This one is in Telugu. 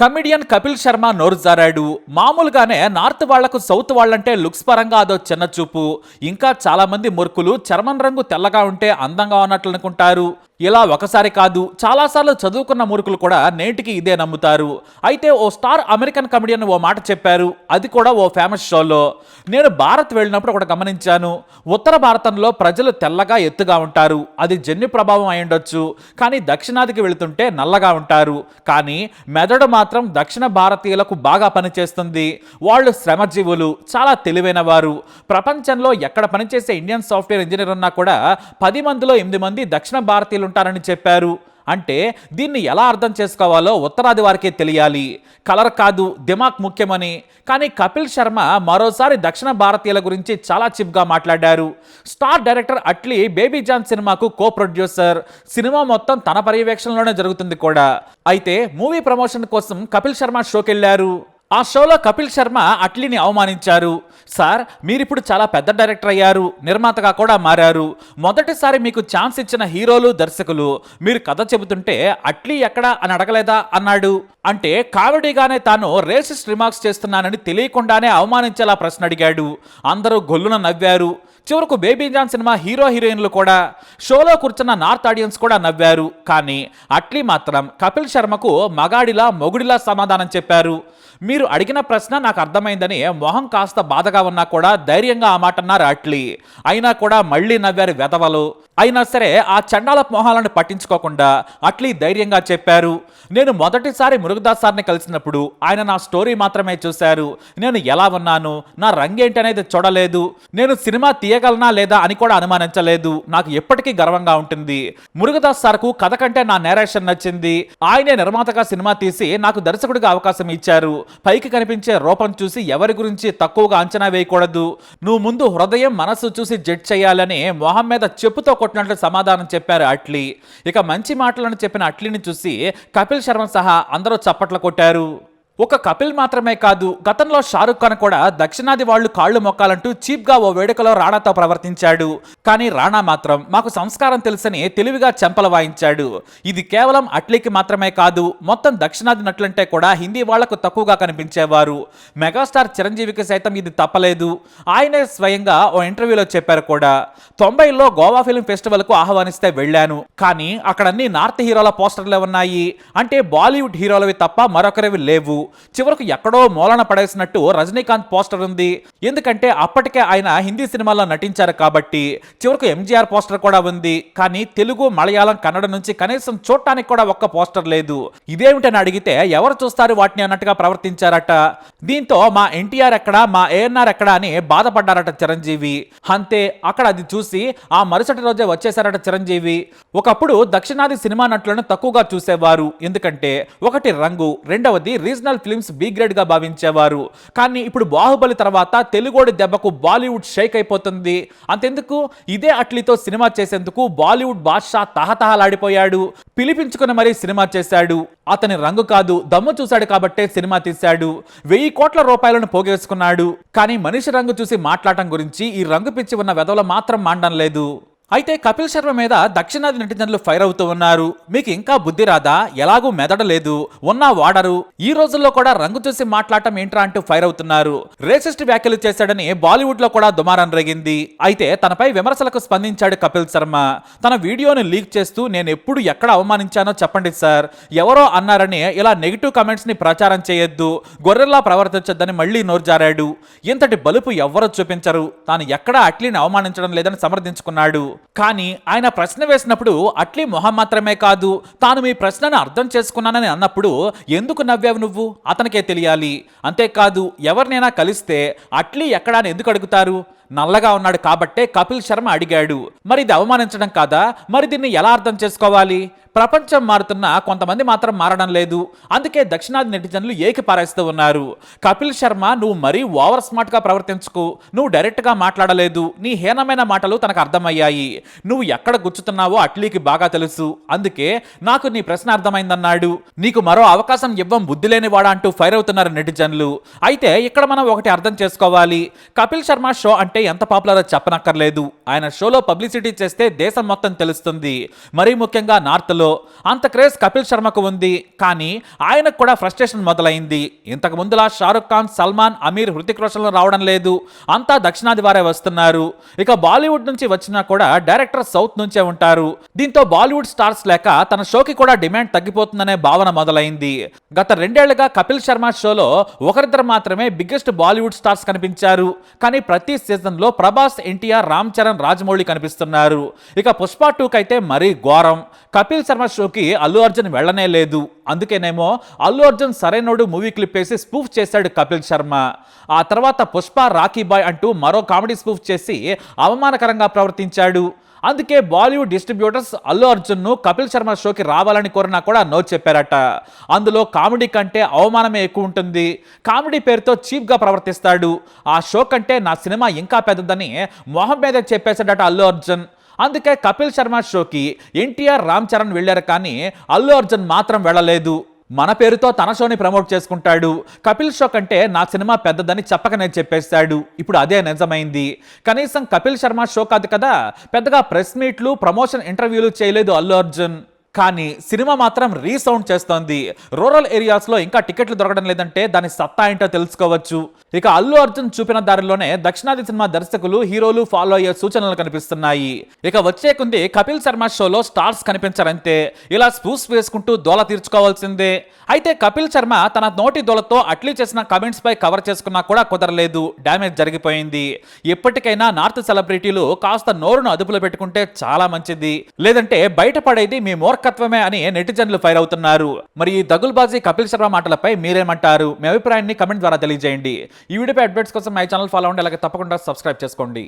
కమిడియన్ కపిల్ శర్మ నోరు జారాడు. మామూలుగానే నార్త్ వాళ్ళకు సౌత్ వాళ్ళంటే లుక్స్ పరంగా అదో చిన్న చూపు. ఇంకా చాలామంది మురుకులు చర్మం రంగు తెల్లగా ఉంటే అందంగా ఉన్నట్లు అనుకుంటారు ఇలా ఒకసారి కాదు చాలాసార్లు చదువుకున్న మూర్ఖులు కూడా నేటికి ఇదే నమ్ముతారు. అయితే ఓ స్టార్ అమెరికన్ కమెడియన్ ఓ మాట చెప్పారు అది కూడా ఓ ఫేమస్ షోలో. నేను భారత్ వెళ్ళినప్పుడు ఒకటి గమనించాను ఉత్తర భారతంలో ప్రజలు తెల్లగా ఎత్తుగా ఉంటారు అది జన్యు ప్రభావం అయి ఉండొచ్చు కానీ దక్షిణాదికి వెళుతుంటే నల్లగా ఉంటారు కానీ మెదడు మాత్రం దక్షిణ భారతీయులకు బాగా పనిచేస్తుంది. వాళ్ళు శ్రమజీవులు చాలా తెలివైన వారు ప్రపంచంలో ఎక్కడ పనిచేసే ఇండియన్ సాఫ్ట్వేర్ ఇంజనీర్ ఉన్నా కూడా పది మందిలో ఎనిమిది మంది దక్షిణ భారతీయులు ఉంటారని చెప్పారు. అంటే దీన్ని ఎలా అర్థం చేసుకోవాలో ఉత్తరాది వారికే తెలియాలి. కలర్ కాదు దిమాక్ ముఖ్యమని. కానీ కపిల్ శర్మ మరోసారి దక్షిణ భారతీయుల గురించి చాలా చిప్గా మాట్లాడారు. Star director Atlee baby John సినిమాకు కో ప్రొడ్యూసర్ సినిమా మొత్తం తన పర్యవేక్షణలోనే జరుగుతుంది కూడా. అయితే మూవీ ప్రమోషన్ కోసం కపిల్ శర్మ షోకెళ్ళారు. ఆ షోలో కపిల్ శర్మ అట్లీని అవమానించారు. సార్ మీరిప్పుడు చాలా పెద్ద డైరెక్టర్ అయ్యారు. నిర్మాతగా కూడా మారారు. మొదటిసారి మీకు ఛాన్స్ ఇచ్చిన హీరోలు దర్శకులు. మీరు కథ చెబుతుంటే అట్లీ ఎక్కడా అని అడగలేదా? అన్నాడు. అంటే కామెడీగానే తాను రేసిస్ట్ రిమార్క్స్ చేస్తున్నానని తెలియకుండానే అవమానించేలా ప్రశ్న అడిగాడు. అందరూ గొల్లున నవ్వారు. చివరకు బేబీ జాన్ సినిమా హీరో హీరోయిన్లు కూడా షోలో కూర్చున్న నార్త్ ఆడియన్స్ కూడా నవ్వారు. కానీ అట్లీ మాత్రం కపిల్ శర్మకు మగాడిలా మొగుడిలా సమాధానం చెప్పారు. మీరు అడిగిన ప్రశ్న నాకు అర్థమైందని మొహం కాస్త బాధగా ఉన్నా కూడా ధైర్యంగా ఆ మాట అన్నారు అట్లీ. అయినా కూడా మళ్ళీ నవ్వారు వెధవలు అయినా సరే ఆ చండాల మొహాలను పట్టించుకోకుండా అట్లీ ధైర్యంగా చెప్పారు. నేను మొదటిసారి మురుగదాస్ సార్ని కలిసినప్పుడు ఆయన నా స్టోరీ మాత్రమే చూశారు. నేను ఎలా ఉన్నాను? నా రంగేంటి అనేది చూడలేదు. నేను సినిమా తీయగలనా లేదా అని కూడా అనుమానించలేదు. నాకు ఎప్పటికీ గర్వంగా ఉంటుంది. మురుగదాస్ సార్కు కథ కంటే నా నేరేషన్ నచ్చింది. ఆయనే నిర్మాతగా సినిమా తీసి నాకు దర్శకుడిగా అవకాశం ఇచ్చారు. పైకి కనిపించే రూపం చూసి ఎవరి గురించి తక్కువగా అంచనా వేయకూడదు. నువ్వు ముందు హృదయం మనసు చూసి జడ్జ్ చేయాలని మొహం మీద చెప్పుతో కొట్టినట్లు సమాధానం చెప్పారు అట్లీ. ఇక మంచి మాటలను చెప్పిన అట్లీని చూసి కపిల్ శర్మ సహా అందరూ చప్పట్లు కొట్టారు. ఒక కపిల్ మాత్రమే కాదు గతంలో షారుఖ్ ఖాన్ కూడా దక్షిణాది వాళ్ళు కాళ్ళు మొక్కాలంటూ చీప్గా ఓ వేడుకలో రాణాతో ప్రవర్తించాడు. కానీ రాణా మాత్రం మాకు సంస్కారం తెలుసని తెలివిగా చెంపలు వాయించాడు. ఇది కేవలం అట్లీకి మాత్రమే కాదు మొత్తం దక్షిణాది నటులంటే కూడా హిందీ వాళ్ళకు తక్కువగా కనిపించేవారు. మెగాస్టార్ చిరంజీవికి సైతం ఇది తప్పలేదు. ఆయనే స్వయంగా ఓ ఇంటర్వ్యూలో చెప్పారు కూడా. తొంభైలో గోవా ఫిల్మ్ ఫెస్టివల్కు ఆహ్వానిస్తే వెళ్ళాను. కానీ అక్కడ అన్ని నార్త్ హీరోల పోస్టర్లే ఉన్నాయి. అంటే బాలీవుడ్ హీరోలవి తప్ప మరొకరివి లేవు. చివరకు ఎక్కడో మూలన పడేసినట్టు రజనీకాంత్ పోస్టర్ ఉంది. ఎందుకంటే అప్పటికే ఆయన హిందీ సినిమాల్లో నటించారు కాబట్టి చివరకు ఎంజీఆర్ పోస్టర్ కూడా ఉంది. కానీ తెలుగు మలయాళం కన్నడ నుంచి కనీసం చూడటానికి కూడా ఒక్క పోస్టర్ లేదు. ఇదేమిటని అడిగితే ఎవరు చూస్తారు వాటిని అన్నట్టుగా ప్రవర్తించారట. దీంతో మా ఎన్టీఆర్ ఎక్కడా మా ఏఎన్ఆర్ ఎక్కడా అని బాధపడ్డారట చిరంజీవి. అంతే అక్కడ అది చూసి ఆ మరుసటి రోజే వచ్చేసారట చిరంజీవి. ఒకప్పుడు దక్షిణాది సినిమా నటులను తక్కువగా చూసేవారు. ఎందుకంటే ఒకటి రంగు రెండవది రీజనల్ ఫిల్మ్స్ బి గ్రేడ్గా భావించేవారు. కానీ ఇప్పుడు బాహుబలి తర్వాత తెలుగోడి దెబ్బకు బాలీవుడ్ షేక్ అయిపోతుంది. అంతెందుకు? ఇదే అట్లీతో సినిమా చేసేందుకు బాలీవుడ్ బాద్షా తహతహలాడిపోయాడు. పిలిపించుకుని మరీ సినిమా చేశాడు. అతని రంగు కాదు దమ్ము చూశాడు కాబట్టే సినిమా తీశాడు. వెయ్యి కోట్ల రూపాయలను పోగేసుకున్నాడు. కానీ మనిషి రంగు చూసి మాట్లాడటం గురించి ఈ రంగు పిచ్చి ఉన్న వెదవలు మాత్రం మాండం లేదు. అయితే కపిల్ శర్మ మీద దక్షిణాది నటిజనులు ఫైర్ అవుతూ ఉన్నారు. మీకు ఇంకా బుద్ధి రాదా? ఎలాగూ మెదడలేదు. ఉన్నా వాడరు. ఈ రోజుల్లో కూడా రంగు చూసి మాట్లాడటం ఏంట్రా అంటూ ఫైర్ అవుతున్నారు. రేసిస్ట్ వ్యాఖ్యలు చేశాడని బాలీవుడ్లో కూడా దుమారం రేగింది. అయితే తనపై విమర్శలకు స్పందించాడు కపిల్ శర్మ. తన వీడియోని లీక్ చేస్తూ నేను ఎప్పుడు ఎక్కడ అవమానించానో చెప్పండి సార్. ఎవరో అన్నారని ఇలా నెగిటివ్ కమెంట్స్ని ప్రచారం చేయొద్దు. గొర్రెల్లా ప్రవర్తించొద్దని మళ్ళీ నోర్జారాడు ఇంతటి బలుపు ఎవ్వరూ చూపించరు. తాను ఎక్కడా అట్లీని అవమానించడం లేదని సమర్థించుకున్నాడు. కానీ ఆయన ప్రశ్న వేసినప్పుడు అట్లీ మొహం మాత్రమే కాదు తాను మీ ప్రశ్నను అర్థం చేసుకున్నానని అన్నప్పుడు ఎందుకు నవ్వావు నువ్వు? అతనికే తెలియాలి. అంతేకాదు ఎవరినైనా కలిస్తే అట్లీ ఎక్కడా ఎందుకు అడుగుతారు? నల్లగా ఉన్నాడు కాబట్టే కపిల్ శర్మ అడిగాడు మరి ఇది అవమానించడం కాదా? మరి దీన్ని ఎలా అర్థం చేసుకోవాలి? ప్రపంచం మారుతున్నా కొంతమంది మాత్రం మారడం లేదు. అందుకే దక్షిణాది నెటిజన్లు ఏకి పారేస్తూ ఉన్నారు. కపిల్ శర్మ నువ్వు మరీ ఓవర్ స్మార్ట్గా ప్రవర్తించుకు. నువ్వు డైరెక్ట్గా మాట్లాడలేదు. నీ హీనమైన మాటలు తనకు అర్థమయ్యాయి. నువ్వు ఎక్కడ గుచ్చుతున్నావో అట్లీకి బాగా తెలుసు. అందుకే నాకు నీ ప్రశ్న అర్థమైందన్నాడు. నీకు మరో అవకాశం ఇవ్వం బుద్ధి లేనివాడా అంటూ ఫైర్ అవుతున్నారు నెటిజన్లు. అయితే ఇక్కడ మనం ఒకటి అర్థం చేసుకోవాలి. కపిల్ శర్మ షో అంటే ఎంత పాపులరో చెప్పనక్కర్లేదు. ఆయన షోలో పబ్లిసిటీ చేస్తే దేశం మొత్తం తెలుస్తుంది. మరీ ముఖ్యంగా నార్త్లో. లో అంత క్రేజ్ కపిల్ శర్మకు ఉంది. కానీ ఆయనకు కూడా ఫ్రస్ట్రేషన్ మొదలైంది. ఇంతకు ముందులా షారుఖ్ ఖాన్ సల్మాన్ అమీర్ హృతిక్ రోషన్లు రావడం లేదు. అంతా దక్షిణాది వారే వస్తున్నారు. ఇక బాలీవుడ్ నుంచి వచ్చినా కూడా డైరెక్టర్ సౌత్ నుంచే ఉంటారు. దీంతో బాలీవుడ్ స్టార్స్ లేక తన షోకి కూడా డిమాండ్ తగ్గిపోతుందనే భావన మొదలైంది. గత రెండేళ్ళుగా కపిల్ శర్మ షోలో ఒకరిద్దరు మాత్రమే బిగ్గెస్ట్ బాలీవుడ్ స్టార్స్ కనిపించారు. కానీ ప్రతి సీజన్ లో ప్రభాస్ ఎన్టీఆర్ రామ్ చరణ్ రాజమౌళి కనిపిస్తున్నారు. ఇక పుష్ప టూకి అయితే మరీ ఘోరం. కపిల్ శర్మ షోకి అల్లు అర్జున్ వెళ్ళనే లేదు. అందుకేనేమో అల్లు అర్జున్ సరైనోడు మూవీ క్లిప్ వేసి స్పూఫ్ చేశాడు కపిల్ శర్మ. ఆ తర్వాత పుష్ప రాఖీ బాయ్ అంటూ మరో కామెడీ స్పూఫ్ చేసి అవమానకరంగా ప్రవర్తించాడు. అందుకే బాలీవుడ్ డిస్ట్రిబ్యూటర్స్ అల్లు అర్జున్ను కపిల్ శర్మ షోకి రావాలని కోరినా కూడా నో చెప్పారట. అందులో కామెడీ కంటే అవమానమే ఎక్కువ ఉంటుంది. కామెడీ పేరుతో చీప్గా ప్రవర్తిస్తాడు. ఆ షో కంటే నా సినిమా ఇంకా పెద్దదని మొహం మీద చెప్పేశాడట అల్లు అర్జున్. అందుకే కపిల్ శర్మ షోకి ఎన్టీఆర్ రామ్ చరణ్ వెళ్ళారు కానీ అల్లు అర్జున్ మాత్రం వెళ్ళలేదు. మన పేరుతో తన షోని ప్రమోట్ చేసుకుంటాడు. కపిల్ షో కంటే నా సినిమా పెద్దదని చెప్పకనే చెప్పేశాడు. ఇప్పుడు అదే నిజమైంది. కనీసం కపిల్ శర్మ షో కాదు కదా? పెద్దగా ప్రెస్ మీట్లు ప్రమోషన్ ఇంటర్వ్యూలు చేయలేదు అల్లు అర్జున్. కానీ సినిమా మాత్రం రీసౌండ్ చేస్తోంది. రూరల్ ఏరియాస్లో ఇంకా టికెట్లు దొరకడం లేదంటే దాని సత్తా ఏంటో తెలుసుకోవచ్చు. ఇక అల్లు అర్జున్ చూపిన దారిలోనే దక్షిణాది సినిమా దర్శకులు హీరోలు ఫాలో అయ్యే సూచనలు కనిపిస్తున్నాయి. ఇక వచ్చే కొంది కపిల్ శర్మ షోలో స్టార్స్ కనిపించారంతే. ఇలా స్పూస్ వేసుకుంటూ దోల తీర్చుకోవాల్సిందే. అయితే కపిల్ శర్మ తన నోటి దోలతో అట్లీ చేసిన కమెంట్స్ పై కవర్ చేసుకున్నా కూడా కుదరలేదు. డ్యామేజ్ జరిగిపోయింది. ఎప్పటికైనా నార్త్ సెలబ్రిటీలు కాస్త నోరును అదుపులో పెట్టుకుంటే చాలా మంచిది. లేదంటే బయటపడేది మీ మూర్ఖత్వమే అని నెటిజన్లు ఫైర్ అవుతున్నారు. మరి ఈ దగుల్బాజీ కపిల్ శర్మ మాటలపై మీరేమంటారు? మీ అభిప్రాయాన్ని కమెంట్ ద్వారా తెలియజేయండి. ఈ వీడియోపై అప్డేట్స్ కోసం మై ఛానల్ ఫాలో అవ్వండి అలాగే తప్పకుండా సబ్స్క్రైబ్ చేసుకోండి.